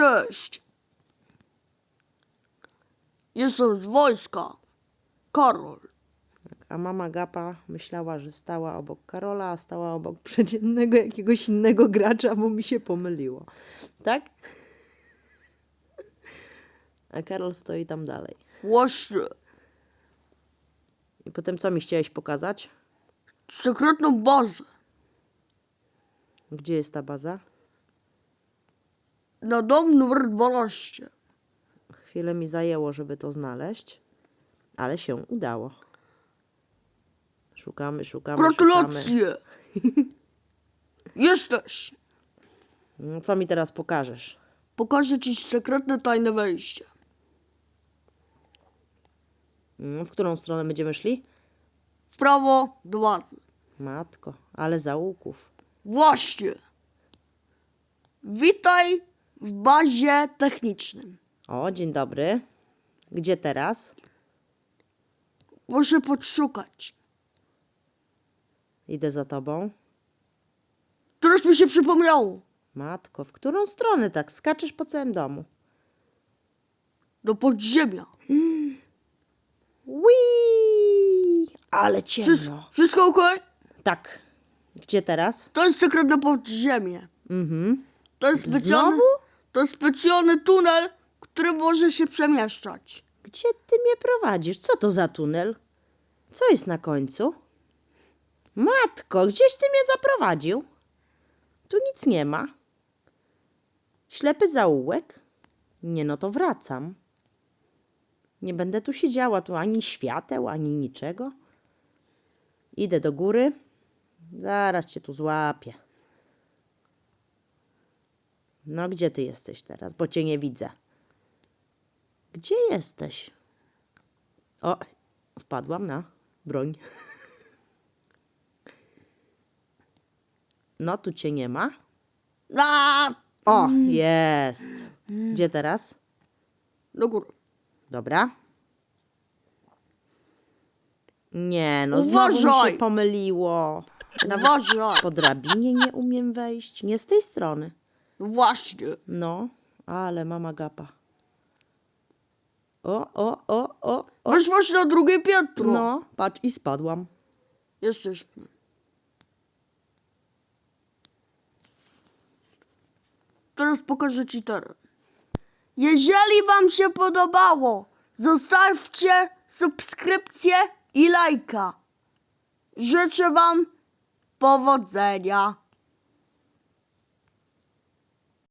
Cześć. Jestem z wojska. Karol. A mama Gapa myślała, że stała obok Karola, a stała obok przeciętnego jakiegoś innego gracza, bo mi się pomyliło. Tak? A Karol stoi tam dalej. Właśnie. I potem co mi chciałeś pokazać? Sekretną bazę. Gdzie jest ta baza? Na dom numer 12. Chwilę mi zajęło, żeby to znaleźć, ale się udało. Szukamy, szukamy, szukamy. Gratulacje. Jesteś. No, co mi teraz pokażesz? Pokażę ci sekretne tajne wejście. No, w którą stronę będziemy szli? W prawo do. Matko, ale zaułków. Właśnie. Witaj w bazie technicznym. O, dzień dobry. Gdzie teraz? Muszę podszukać. Idę za tobą. Teraz mi się przypomniało. Matko, w którą stronę tak skaczesz po całym domu? Do podziemia. Wii! Ale ciemno. wszystko okej? Tak. Gdzie teraz? To jest sekretne podziemie. Mhm. To jest specjalny, Znowu? To specjalny tunel, który może się przemieszczać. Gdzie ty mnie prowadzisz? Co to za tunel? Co jest na końcu? Matko, gdzieś ty mnie zaprowadził? Tu nic nie ma. Ślepy zaułek? Nie, no to wracam. Nie będę tu siedziała, tu ani świateł, ani niczego. Idę do góry. Zaraz cię tu złapię. No, gdzie ty jesteś teraz? Bo cię nie widzę. Gdzie jesteś? O, wpadłam na broń. No, tu cię nie ma. A, O, jest. Gdzie teraz? do góry. Dobra. Nie, no znowu mi Uważaj! się pomyliło. Nawet Uważaj. po drabinie nie umiem wejść. Nie z tej strony. Właśnie. No, ale mama gapa. O, o, o, o, o. Weszłaś na drugie piętro. No, patrz i spadłam. Jesteśmy. Teraz pokażę ci teren. Jeżeli wam się podobało, zostawcie subskrypcję i lajka. Życzę wam powodzenia.